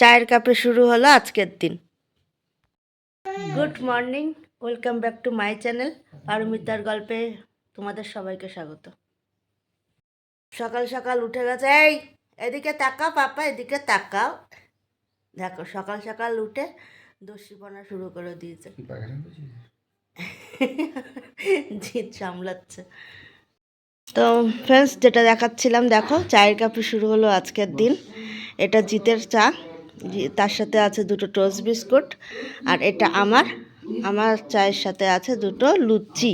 চায়ের কাপে শুরু হলো আজকের দিন। Good morning welcome back to my channel পারমিতার গল্পে তোমাদের সবাইকে স্বাগত। সকাল সকাল উঠে গেছে, এই, এদিকে তাকাও পাপা, এদিকে তাকাও। দেখো, সকাল সকাল উঠে দস্যিপনা শুরু করে দিয়েছে। জিত সামলাচ্ছে। তো ফ্রেন্ডস যেটা দেখাচ্ছিলাম, দেখো, চায়ের কাপে শুরু হলো আজকের দিন। এটা জিতের চা। তার সাথে আছে দুটো টোস্ট বিস্কুট আর এটা আমার। আমার চায়ের সাথে আছে দুটো লুচি।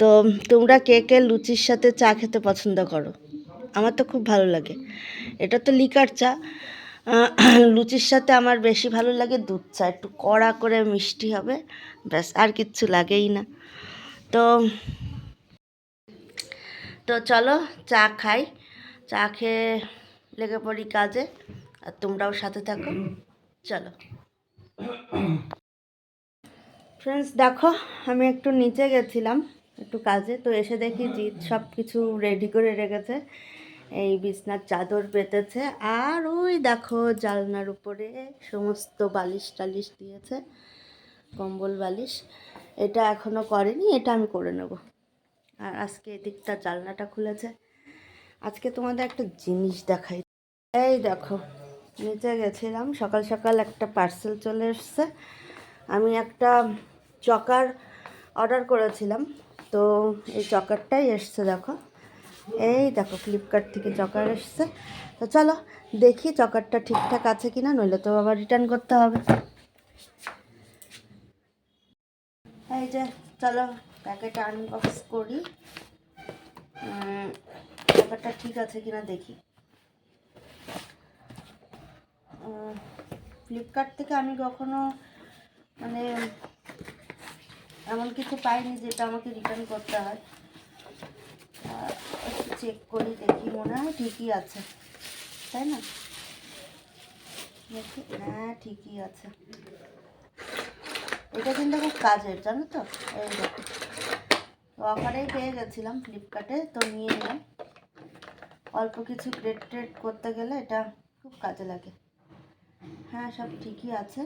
তো তোমরা কে কে লুচির সাথে চা খেতে পছন্দ করো? আমার তো খুব ভালো লাগে। এটা তো লিকার চা। লুচির সাথে আমার বেশি ভালো লাগে দুধ চা। একটু কড়া করে মিষ্টি হবে, ব্যাস, আর কিচ্ছু লাগেই না। তো তো চলো চা খাই। চা খেয়ে লেগে পড়ি কাজে। আর তোমরাও সাথে থাকো। চলো। ফ্রেন্ডস দেখো, আমি একটু নিচে গেছিলাম, একটু কাজে, তো এসে দেখি জিৎ সব কিছু রেডি করে রেখেছে। এই বিছনার চাদর পেতেছে আর ওই দেখো জালনার উপরে সমস্ত বালিশ টালিশ দিয়েছে, কম্বল, বালিশ। এটা এখনও করেনি, এটা আমি করে নেব। আর আজকে এদিকটা জালনাটা খুলেছে। আজকে তোমাদের একটা জিনিস দেখাই। এই দেখো নিচে গেছিলাম। সকাল সকাল একটা পার্সেল চলে এসছে। আমি একটা চকার অর্ডার করেছিলাম। তো এই চকারটাই এসছে দেখো। এই দেখো ফ্লিপকার্ট থেকে চকার এসছে। তো চলো দেখি চকারটা ঠিকঠাক আছে কি না নইলে তো আবার রিটার্ন করতে হবে। এই যে, চলো প্যাকেট আনবক্স করি। ব্যাপারটা ঠিক আছে কিনা দেখি। ফ্লিপকার্ট থেকে আমি কখনো মানে এমন কিছু পাইনি যেটা আমাকে রিটার্ন করতে হয়। একটু চেক করি, দেখি, মনে হয় ঠিকই আছে। তাই না? দেখি হ্যাঁ ঠিকই আছে। এটা কিন্তু খুব কাজের, জানো তো? এই দেখো। অফারেই পেয়ে গেছিলাম ফ্লিপকার্টে তো নিয়ে নিলাম অল্প কিছু গ্রেড ট্রেড করতে গেলে এটা খুব কাজে লাগে। হ্যাঁ সব ঠিকই আছে।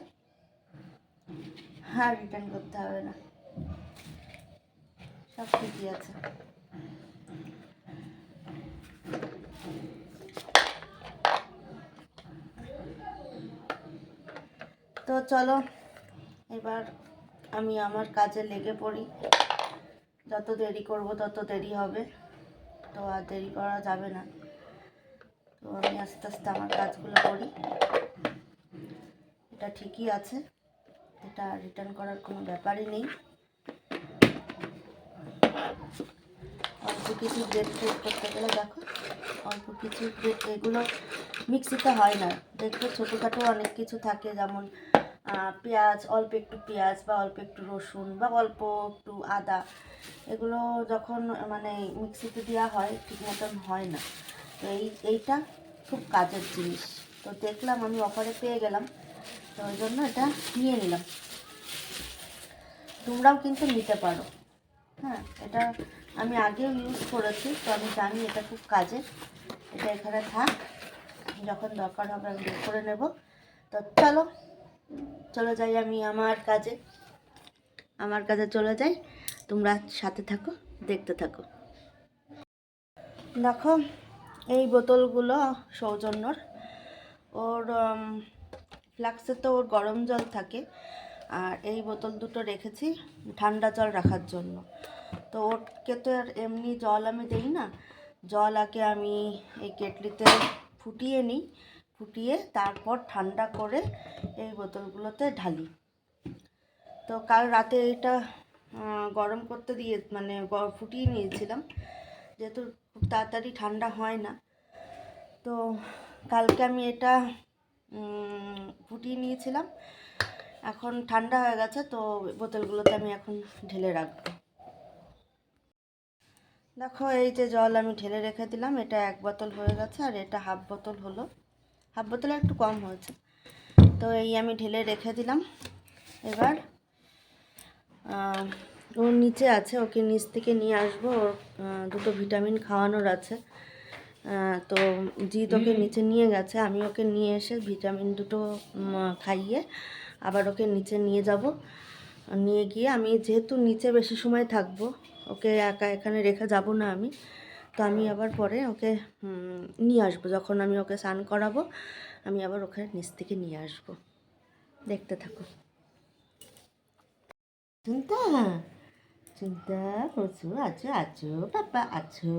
হ্যাঁ রিটার্ন করতে হবে না। সব ঠিকই আছে। তো চলো, এবার আমি আমার কাজে লেগে পড়ি। যত দেরি করব তত দেরি হবে। তো আর দেরি করা যাবে না। তো আমি আস্তে আস্তে আমার কাজগুলো করি। এটা ঠিকই আছে। এটা রিটার্ন করার কোনো ব্যাপারই নেই। অল্প কিছু ব্রেড ট্রেড করতে গেলে দেখো, অল্প কিছু ব্রেড এগুলো মিক্সিতে হয় না। দেখবে ছোটোখাটো অনেক কিছু থাকে যেমন পেঁয়াজ, অল্প একটু পেঁয়াজ বা অল্প একটু রসুন বা অল্প একটু আদা, এগুলো যখন মানে মিক্সিতে দেওয়া হয় ঠিক মতন হয় না। তো এই, এইটা খুব কাজের জিনিস। তো দেখলাম আমি অফারে পেয়ে গেলাম। তো ওই জন্য এটা নিয়ে নিলাম। তোমরাও কিন্তু নিতে পারো। হ্যাঁ এটা আমি আগেও ইউজ করেছি, তো আমি জানি এটা খুব কাজের। এটা এখানে থাক, যখন দরকার হবে আমি বের করে নেব। তো চলো, চলে যাই আমি আমার কাজে। আমার কাজে চলে যাই, তোমরা সাথে থাকো, দেখতে থাকো। দেখো, এই বোতলগুলো সৌজন্যর। ওর ফ্লাক্সে তো ওর গরম জল থাকে। আর এই বোতল দুটো রেখেছি ঠান্ডা জল রাখার জন্য। তো ওরকে তো আর এমনি জল আমি দিই না। জল আগে আমি এই কেটলিতে ফুটিয়ে নিই, ফুটিয়ে তারপর ঠান্ডা করে এই বোতলগুলোতে ঢালি। তো কাল রাতে এটা গরম করতে দিয়ে মানে ফুটিয়ে নিয়েছিলাম। যেহেতু খুব তাড়াতাড়ি ঠান্ডা হয় না। তো কালকে আমি এটা ফুটিয়ে নিয়েছিলাম। এখন ঠান্ডা হয়ে গেছে, তো বোতলগুলোতে আমি এখন ঢেলে রাখব। দেখো, এই যে জল আমি ঢেলে রেখে দিলাম, এটা এক বোতল হয়ে গেছে আর এটা হাফ বোতল হলো। হাফ বোতলে একটু কম হয়েছে। তো এই আমি ঢেলে রেখে দিলাম। এবার ওর নিচে আছে, ওকে নিচ থেকে নিয়ে আসব। ওর দুটো ভিটামিন খাওয়ানোর আছে। তো জিৎ ওকে নিচে নিয়ে গেছে আমি ওকে নিয়ে এসে ভিটামিন দুটো খাইয়ে আবার ওকে নিচে নিয়ে যাব। নিয়ে গিয়ে আমি যেহেতু নিচে বেশি সময় থাকব ওকে একা এখানে রেখে যাব না আমি তো আমি আবার পরে ওকে নিয়ে আসব। যখন আমি ওকে স্নান করাবো আমি আবার ওখানে নিচ থেকে নিয়ে আসব। দেখতে থাকো। চিন্তা? চিন্তা প্রচুর আছো আছো পাপা আছো?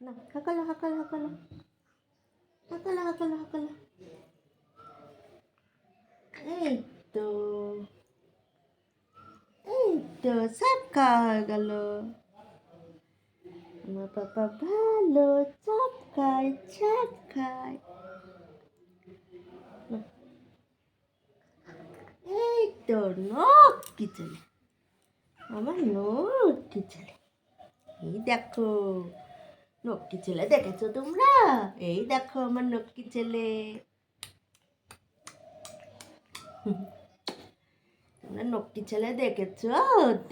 না, হাকালো হাকালো হাকালো। হাকালো হাকালো হাকালো। এই তো এই তো সব খাওয়া গেল। আমার পাপা ভালো, সব খায় সব খায়। এই তো নখ কি চলে আমার নখ কি চলে এই দেখো। নক্কি ছেলে দেখেছ তোমরা? এই দেখো আমার নক্কি ছেলে। তোমরা নক্কি ছেলে দেখেছ?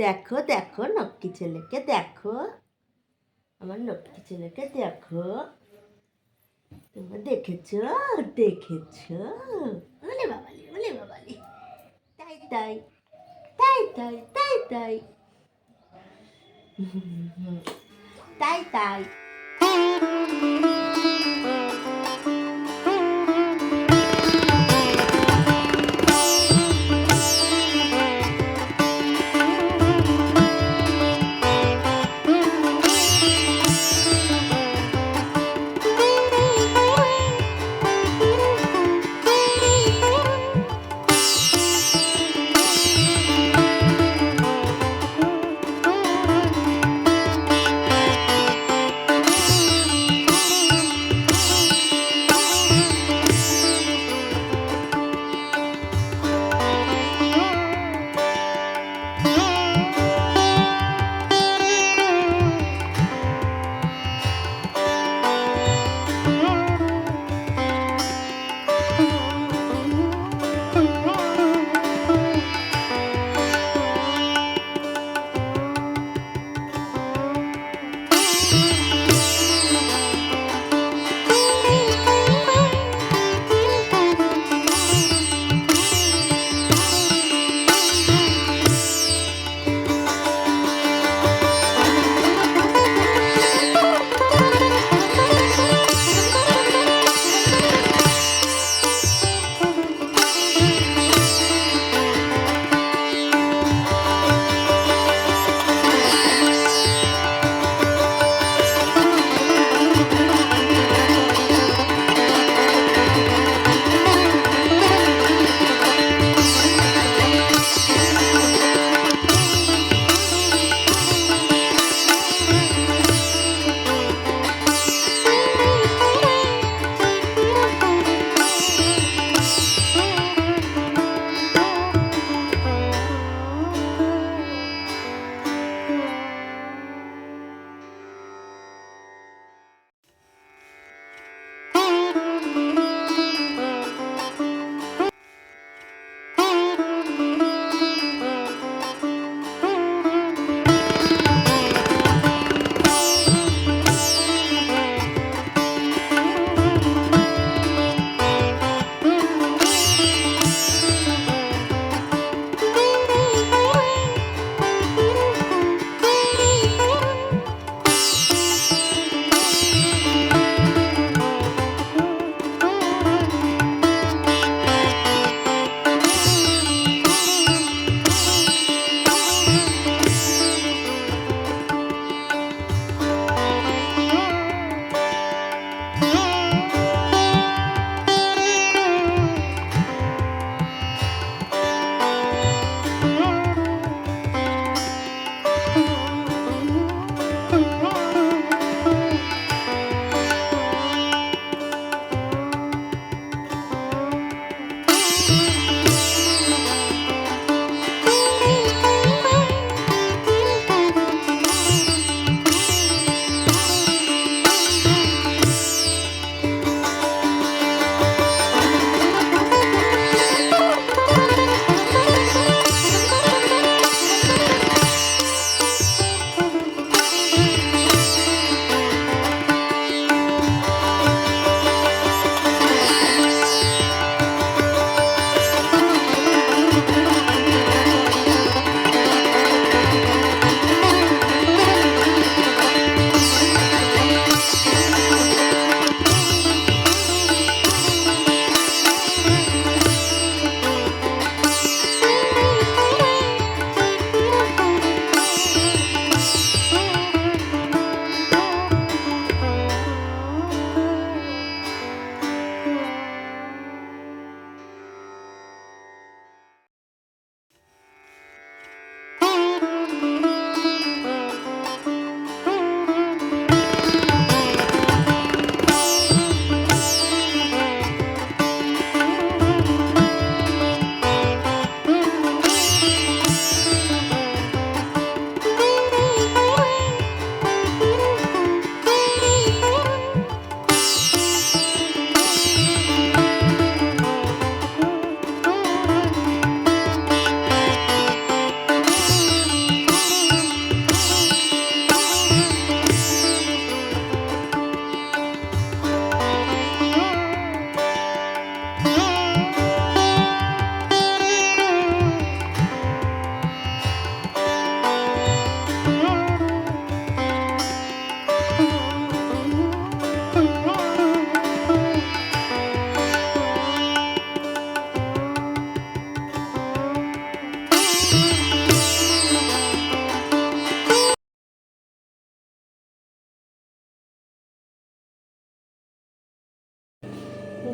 দেখো দেখো নক্কি ছেলেকে, দেখো। আমার নক্কি ছেলেকে দেখো। তোমরা দেখেছ? দেখেছ? ওলে বাবালি ওলে বাবালি। তাই তাই তাই তাই তাই তাই। তাই তাই। Música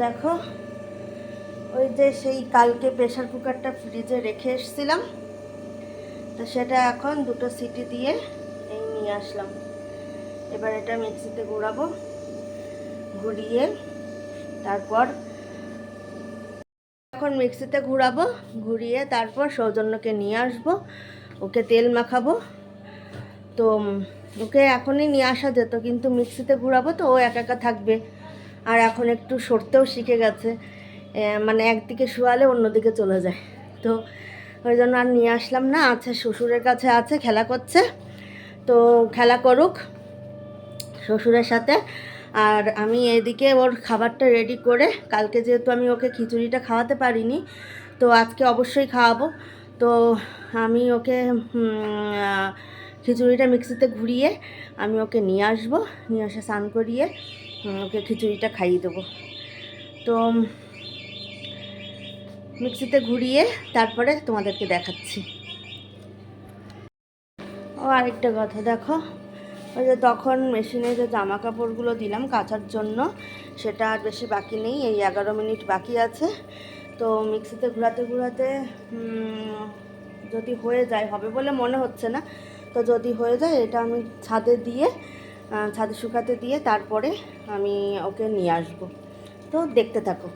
দেখো, ওই যে সেই কালকে প্রেশার কুকারটা ফ্রিজে রেখে এসেছিলাম। তো সেটা এখন দুটো সিটি দিয়ে এই নিয়ে আসলাম। এবার এটা মিক্সিতে ঘোরাবো, ঘুরিয়ে তারপর এখন মিক্সিতে ঘুরাবো, ঘুরিয়ে তারপর সৌজন্যকে নিয়ে আসব, ওকে তেল মাখাবো। তো ওকে এখনই নিয়ে আসা যেত, কিন্তু মিক্সিতে ঘুরাবো তো ও একা একা থাকবে। আর এখন একটু সরতেও শিখে গেছে মানে একদিকে শোয়ালে অন্যদিকে চলে যায়। তো ওই জন্য আর নিয়ে আসলাম না, আছে শ্বশুরের কাছে আছে, খেলা করছে। তো খেলা করুক শ্বশুরের সাথে। আর আমি এদিকে ওর খাবারটা রেডি করে, কালকে যেহেতু আমি ওকে খিচুড়িটা খাওয়াতে পারিনি, তো আজকে অবশ্যই খাওয়াবো। তো আমি ওকে খিচুড়িটা মিক্সিতে ঘুরিয়ে আমি ওকে নিয়ে আসব, নিয়ে এসে স্নান করিয়ে ওকে খিচুড়িটা খাইয়ে দেবো। তো মিক্সিতে ঘুরিয়ে তারপরে তোমাদেরকে দেখাচ্ছি। ও, আরেকটা কথা দেখো, ওই যে তখন মেশিনে যে জামা কাপড়গুলো দিলাম কাচার জন্য, সেটা আর বেশি বাকি নেই, এই এগারো মিনিট বাকি আছে। তো মিক্সিতে ঘোরাতে ঘোরাতে যদি হয়ে যায়, হবে বলে মনে হচ্ছে না, তো যদি হয়ে যায়, এটা আমি ছাদে দিয়ে ছাদে শুকাতে দিয়ে তারপরে আমি ওকে নিয়ে আসব। তো দেখতে থাকো।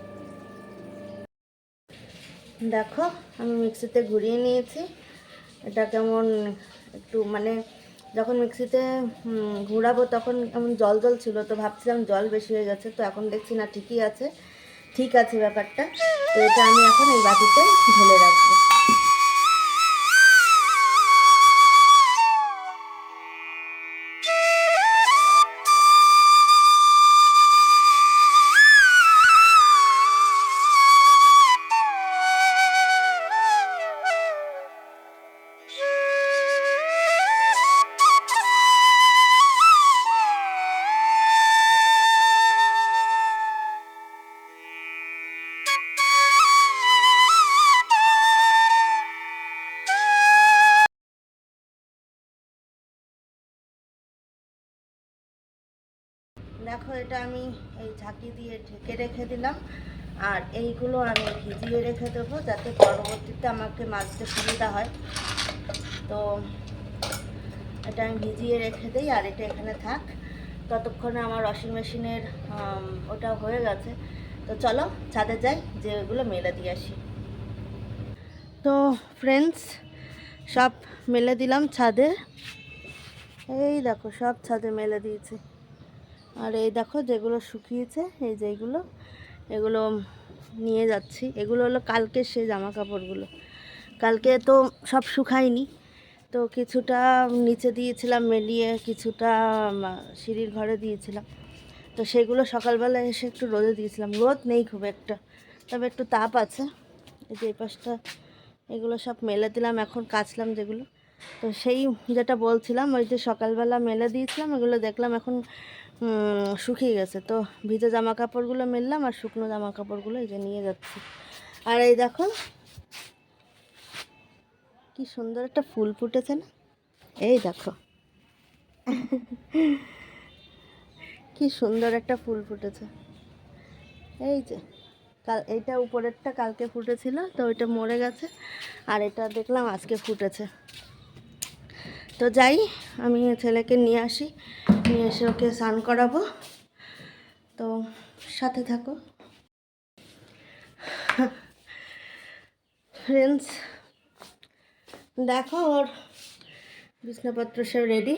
দেখো, আমি মিক্সিতে ঘুরিয়ে নিয়েছি। এটা কেমন একটু মানে যখন মিক্সিতে ঘোরাবো তখন এমন জল জল ছিল, তো ভাবছিলাম জল বেশি হয়ে গেছে, তো এখন দেখছি না ঠিকই আছে। ঠিক আছে ব্যাপারটা। তো এটা আমি এখন এই বাটিতে ঢেলে রাখব। এটা আমি এই ঝাঁকি দিয়ে ঢেকে রেখে দিলাম। আর এইগুলো আমি ভিজিয়ে রেখে দেবো যাতে পরবর্তীতে আমাকে মাজতে সুবিধা হয়। তো এটা আমি ভিজিয়ে রেখে দিই আর এটা এখানে থাক। ততক্ষণে আমার ওয়াশিং মেশিনের ওটা হয়ে গেছে। তো চলো ছাদে যাই, যে ওগুলো মেলে দিয়ে আসি। তো ফ্রেন্ডস সব মেলে দিলাম ছাদে। এই দেখো সব ছাদে মেলে দিয়েছি। আর এই দেখো যেগুলো শুকিয়েছে, এই যে এইগুলো এগুলো নিয়ে যাচ্ছি। এগুলো হলো কালকে সেই জামা কাপড়গুলো কালকে তো সব শুকায়নি, তো কিছুটা নিচে দিয়েছিলাম, মেলিয়ে কিছুটা সিঁড়ির ঘরে দিয়েছিলাম। তো সেগুলো সকালবেলা এসে একটু রোদে দিয়েছিলাম। রোদ নেই খুব একটা, তবে একটু তাপ আছে। এই যে এই পাশটা, এগুলো সব মেলে দিলাম, এখন কাচলাম যেগুলো। তো সেই যেটা বলছিলাম, ওই যে সকালবেলা মেলে দিয়েছিলাম এগুলো দেখলাম এখন শুকিয়ে গেছে। তো ভিজে জামা কাপড়গুলো মেললাম আর শুকনো জামা কাপড়গুলো এই যে নিয়ে যাচ্ছি। আর এই দেখো কি সুন্দর একটা ফুল ফুটেছে না? এই দেখো। কি সুন্দর একটা ফুল ফুটেছে। এই যে, কাল, এইটা উপরেরটা কালকে ফুটেছিল, তো ওইটা মরে গেছে, আর এটা দেখলাম আজকে ফুটেছে। তো যাই, আমি ছেলেকে নিয়ে আসি। নিয়ে এসে ওকে স্নান করাবো। তো সাথে থাকো। ফ্রেন্ডস দেখো ওর বিছনাপত্র সব রেডি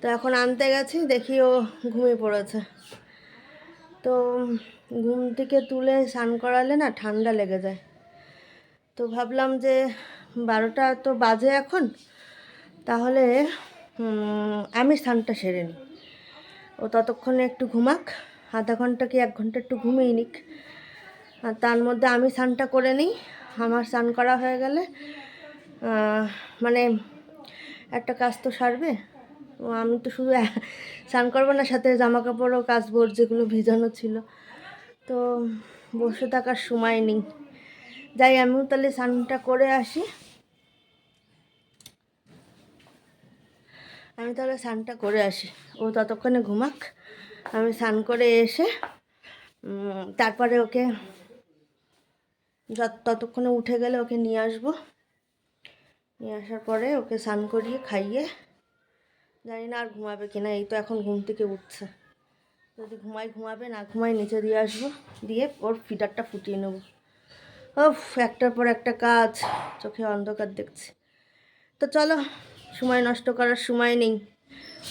তো এখন আনতে গেছি, দেখি ও ঘুমিয়ে পড়েছে। তো ঘুম থেকে তুলে স্নান করালে না ঠান্ডা লেগে যায়। তো ভাবলাম যে বারোটা তো বাজে এখন, তাহলে আমি স্নানটা সেরে নিই ও ততক্ষণে একটু ঘুমাক, আধা ঘণ্টা কি এক ঘণ্টা একটু ঘুমিয়ে নিক। আর তার মধ্যে আমি স্নানটা করে নিই, আমার স্নান করা হয়ে গেলে মানে একটা কাজ তো সারবে। ও, আমি তো শুধু স্নান করব না, সাথে জামা কাপড়ও কাচবো ওর যেগুলো ভিজানো ছিল। তো বসে থাকার সময় নেই। যাই, আমিও তাহলে স্নানটা করে আসি। আমি তাহলে স্নানটা করে আসি। ও ততক্ষণে ঘুমাক। আমি স্নান করে এসে তারপরে ওকে ততক্ষণে উঠে গেলে ওকে নিয়ে আসব। নিয়ে আসার পরে ওকে স্নান করিয়ে খাইয়ে, জানি না আর ঘুমাবে কিনা এই তো এখন ঘুম থেকে উঠছে। যদি ঘুমাই ঘুমাবে, না ঘুমাই নিচে দিয়ে আসব, দিয়ে ওর ফিডারটা ফুটিয়ে নেব। ওফ একটার পর একটা কাজ, চোখে অন্ধকার দেখছি। তো চলো সময় নষ্ট করার সময় নেই।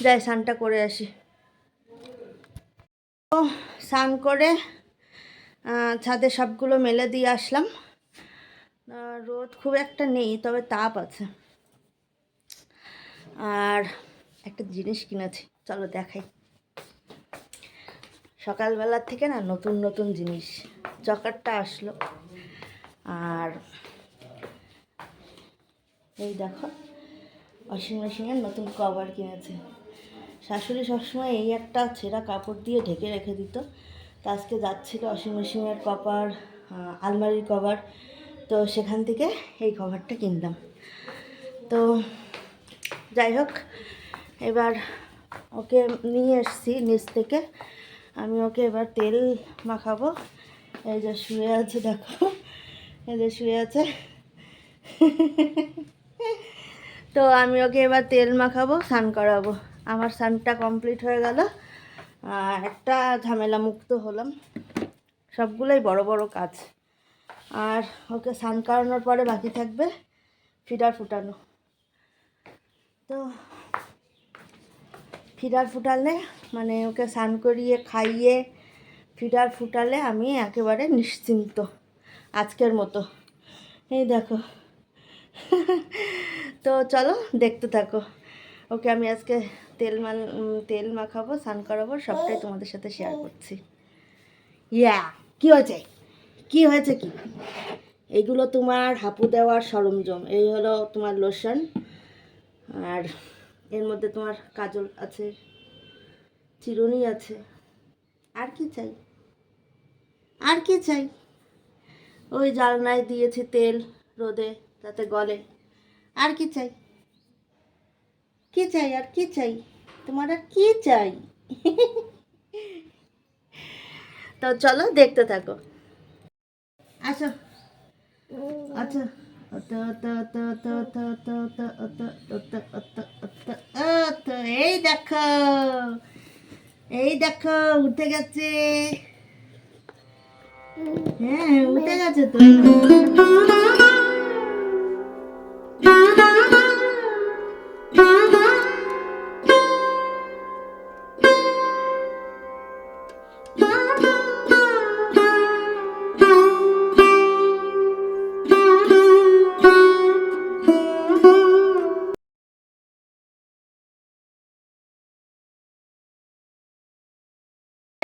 যাই, স্নানটা করে আসি। ও, স্নান করে ছাদে সবগুলো মেলে দিয়ে আসলাম। রোদ খুব একটা নেই, তবে তাপ আছে। আর একটা জিনিস কিনেছি, চলো দেখাই। সকালবেলার থেকে না নতুন নতুন জিনিস, চকারটা আসলো। আর এই দেখো ওয়াশিং মেশিনের নতুন কভার কিনেছে। শাশুড়ি সবসময় এই একটা ছেঁড়া কাপড় দিয়ে ঢেকে রেখে দিত। তো আজকে যাচ্ছিল ওয়াশিং মেশিনের কভার আলমারির কভার। তো সেখান থেকে এই কভারটা কিনলাম। তো যাই হোক, এবার ওকে নিয়ে এসছি নিচ থেকে। আমি ওকে এবার তেল মাখাবো। এই যে শুয়ে আছে, দেখো। এই যে শুয়ে আছে। তো আমি ওকে এবার তেল মাখাবো, স্নান করাবো। আমার স্নানটা কমপ্লিট হয়ে গেল। একটা ঝামেলা মুক্ত হলাম। সবগুলোই বড় বড় কাজ। আর ওকে স্নান করানোর পরে বাকি থাকবে ফিডার ফুটানো। তো ফিডার ফুটালে মানে ওকে স্নান করিয়ে খাইয়ে ফিডার ফুটালে আমি একেবারে নিশ্চিন্ত আজকের মতো। এই দেখো। তো চলো, দেখতে থাকো। ওকে, আমি আজকে তেল মাল তেল মাখাবো, স্নান করাবো, সবটাই তোমাদের সাথে শেয়ার করছি। ইয়া কি হয়েছে? কি হয়েছে কি? এগুলো তোমার হাপু দেওয়ার সরঞ্জাম। এই হলো তোমার লোশন আর এর মধ্যে তোমার কাজল আছে, চিরুনি আছে। আর কি চাই? আর কি চাই? ওই জালনায় দিয়েছি তেল রোদে। তাতে গলে আর কি চাই কি চাই আর কি চাই তোমার আর কি চাই তো চলো দেখতে থাকো আসো আচ্ছা এই দেখো এই দেখো উঠে গেছে হ্যাঁ উঠে গেছে তো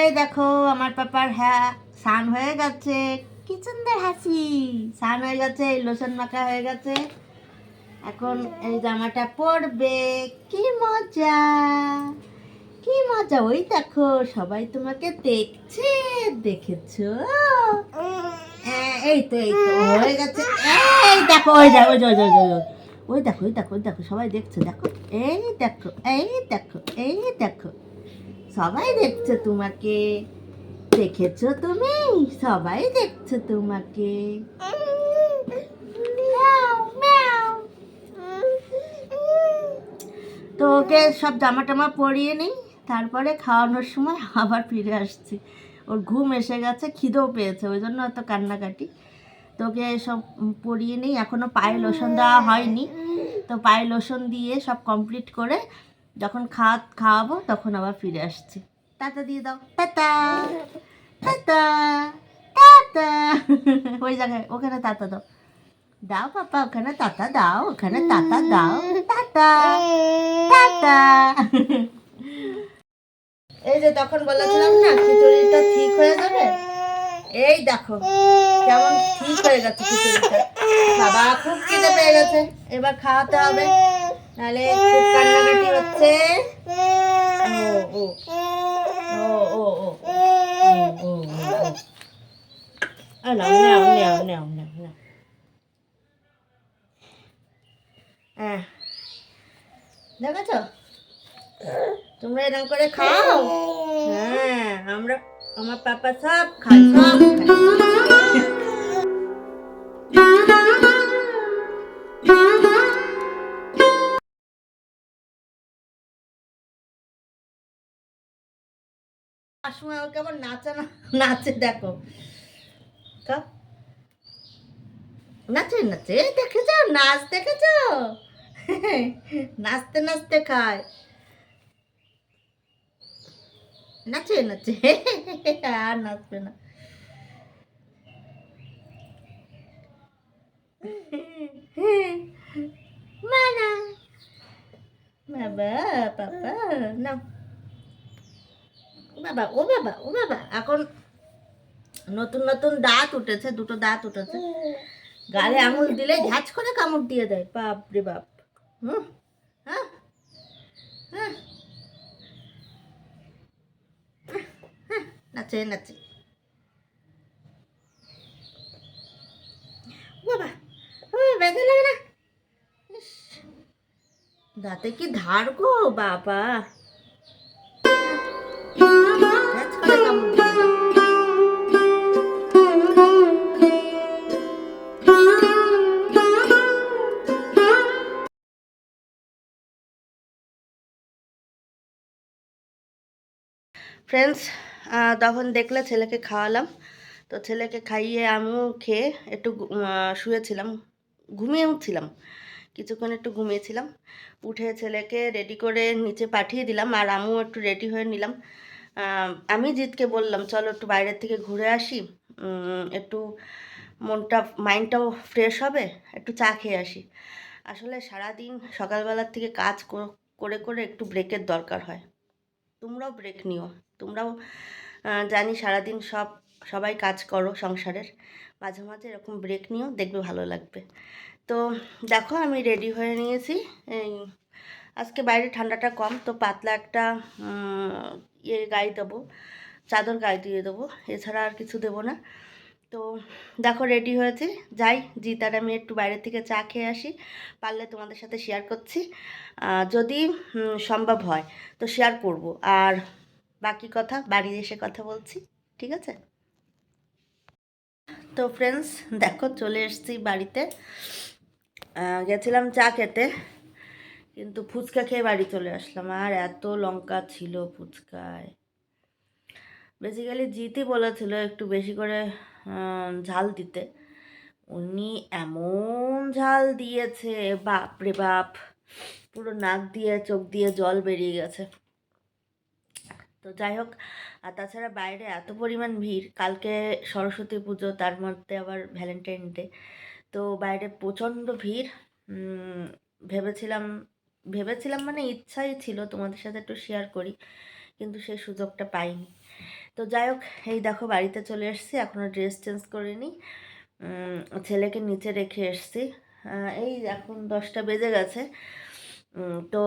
এই দেখো, আমার পাপার হ্যাঁ স্নান হয়ে গেছে। কি সুন্দর হাসি। স্নান হয়ে গেছে, লোশন মাখা হয়ে গেছে। এখন এই জামাটা পরবে। কি মজা। কি মজা। ওই দেখো, সবাই তোমাকে দেখছে, দেখেছ? এই তো এই তো, হয়ে গেছে। এই দেখো, ওই দেখো, ওই ওই ওই ওই দেখো ওই দেখো ওই দেখো, সবাই দেখছে, দেখো। এই দেখো এই দেখো এই দেখো। সবাই দেখছে তোমাকে। দেখেছ তুমি? সবাই দেখছে তোমাকে। তো ওকে সব জামা টামা পরিয়ে নিই, তারপরে খাওয়ানোর সময় আবার ফিরে আসছি। ওর ঘুম এসে গেছে, খিদেও পেয়েছে, ওই জন্য অত কান্নাকাটি। তো ওকে সব পরিয়ে নিই এখনও পায়ে লোশন দেওয়া হয়নি। তো পায়ে লোশন দিয়ে সব কমপ্লিট করে যখন খাওয়া খাওয়াবো, তখন আবার ফিরে আসছি। টাটা দিয়ে দাও। টাটা। টাটা। টাটা। ওই জায়গায়, ওখানে টাটা দাও। দাও পাপা, ওখানে টাটা দাও, ওখানে টাটা দাও। টাটা। টাটা। এই যে তখন বলেছিলাম না, খিচুড়িটা ঠিক হয়ে যাবে? এই দেখো, কেমন ঠিক হয়ে গেছে খিচুড়িটা। বাবা খুব খিদে পেয়ে গেছে। এবার খাওয়াতে হবে। নাহলে খুব কান্নাকাটি হচ্ছে ও ও ও ও ও নাও হ্যাঁ দেখেছ তোমরা এরকম করে খাও হ্যাঁ আমরা আমার পাপা সব খাই সব খাই খায় সময় ওকে আবার নাচা নাচে দেখো। তো? নাচে নাচে, দেখেছ? নাচ দেখেছ? নাচতে নাচতে খায়। নাচে নাচে, আর নাচবে না। মানা। বাবা পাপা না বাবা, ও বাবা ও বাবা, এখন নতুন নতুন দাঁত উঠেছে, দুটো দাঁত উঠেছে। গালে আঙুল দিলে ঝাঁচ করে কামড় দিয়ে দেয়, বাপ রে বাপ। হুম হ্যাঁ হ্যাঁ। নাচে নাচে। বাবা, ও লাগে দাঁতে কি ধার গো, বাবা। ফ্রেন্ডস তখন দেখলে ছেলেকে খাওয়ালাম। তো ছেলেকে খাইয়ে আমিও খেয়ে একটু শুয়েছিলাম। ঘুমিয়ে উঠছিলাম কিছুক্ষণ একটু ঘুমিয়েছিলাম। উঠে ছেলেকে রেডি করে নিচে পাঠিয়ে দিলাম আর আমিও একটু রেডি হয়ে নিলাম। আমি জিতকে বললাম, চলো একটু বাইরের থেকে ঘুরে আসি। একটু মনটা মাইন্ডটাও ফ্রেশ হবে, একটু চা খেয়ে আসি। আসলে সারাদিন সকালবেলার থেকে কাজ করে করে একটু ব্রেকের দরকার হয়। তোমরাও ব্রেক নিও। তোমরাও জানি সারাদিন সব, সবাই কাজ করো সংসারের। মাঝে মাঝে এরকম ব্রেক নিও, দেখবে ভালো লাগবে। তো দেখো, আমি রেডি হয়ে নিয়েছি। আজকে বাইরে ঠান্ডাটা কম, তো পাতলা একটা ইয়ে গায়ে দেবো, চাদর গায়ে দিয়ে দেবো। এছাড়া আর কিছু দেবো না। তো দেখো রেডি হয়েছে। যাই জিতার আমি একটু বাইরে থেকে চা খেয়ে আসি। পারলে তোমাদের সাথে শেয়ার করছি। যদি সম্ভব হয়, তো শেয়ার করব। আর বাকি কথা বাড়ি এসে কথা বলছি, ঠিক আছে? তো ফ্রেন্ডস দেখো, চলে এসেছি বাড়িতে। গেছিলাম চা খেতে, কিন্তু ফুচকা খেয়ে বাড়ি চলে আসলাম। আর এত লঙ্কা ছিল ফুচকায়। বেসিক্যালি জিতই বলেছিল একটু বেশি করে ঝাল দিতে। উনি এমন ঝাল দিয়েছে বাপ রে বাপ। পুরো নাক দিয়ে, চোখ দিয়ে জল বেরিয়ে গেছে। তো যাই হোক, আর তাছাড়া বাইরে এত পরিমাণ ভিড়, কালকে সরস্বতী পুজো, তার মধ্যে আবার ভ্যালেন্টাইন ডে তো বাইরে প্রচণ্ড ভিড়। ভেবেছিলাম ভেবেছিলাম মানে ইচ্ছাই ছিল তোমাদের সাথে একটু শেয়ার করি, কিন্তু সেই সুযোগটা পাইনি। তো যাই হোক, এই দেখো বাড়িতে চলে এসেছি, এখনও ড্রেস চেঞ্জ করিনি ছেলেকে নিচে রেখে এসেছি। এই এখন দশটা বেজে গেছে। তো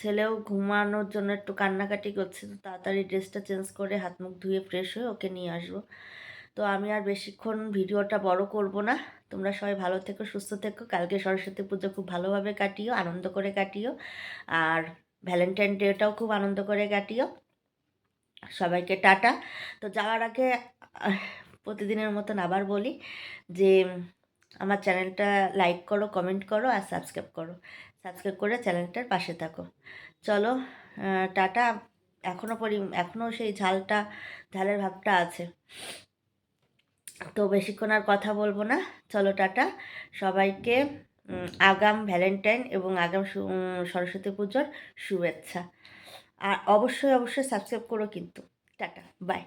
ছেলেও ঘুমানোর জন্য একটু কান্নাকাটি করছে, তো তাড়াতাড়ি ড্রেসটা চেঞ্জ করে হাত মুখ ধুয়ে ফ্রেশ হয়ে ওকে নিয়ে আসব। তো আমি আর বেশিক্ষণ ভিডিওটা বড় করব না। তোমরা সবাই ভালো থেকো, সুস্থ থেকো। কালকে সরস্বতী পুজো খুব ভালোভাবে কাটিও, আনন্দ করে কাটিও। আর ভ্যালেন্টাইন ডেটাও খুব আনন্দ করে কাটিও। সবাইকে টাটা। তো যাওয়ার আগে প্রতিদিনের মতন আবার বলি যে, আমার চ্যানেলটা লাইক করো কমেন্ট করো আর সাবস্ক্রাইব করো। সাবস্ক্রাইব করে চ্যানেলটার পাশে থাকো। চলো টাটা। এখনও পরি এখনও সেই ঝালটা, ঝালের ভাবটা আছে। তো বেশিক্ষণ আর কথা বলব না। চলো, টাটা। সবাইকে আগাম ভ্যালেন্টাইন এবং আগাম সরস্বতী পুজোর শুভেচ্ছা। আর অবশ্যই অবশ্যই সাবস্ক্রাইব করো কিন্তু। Tata bye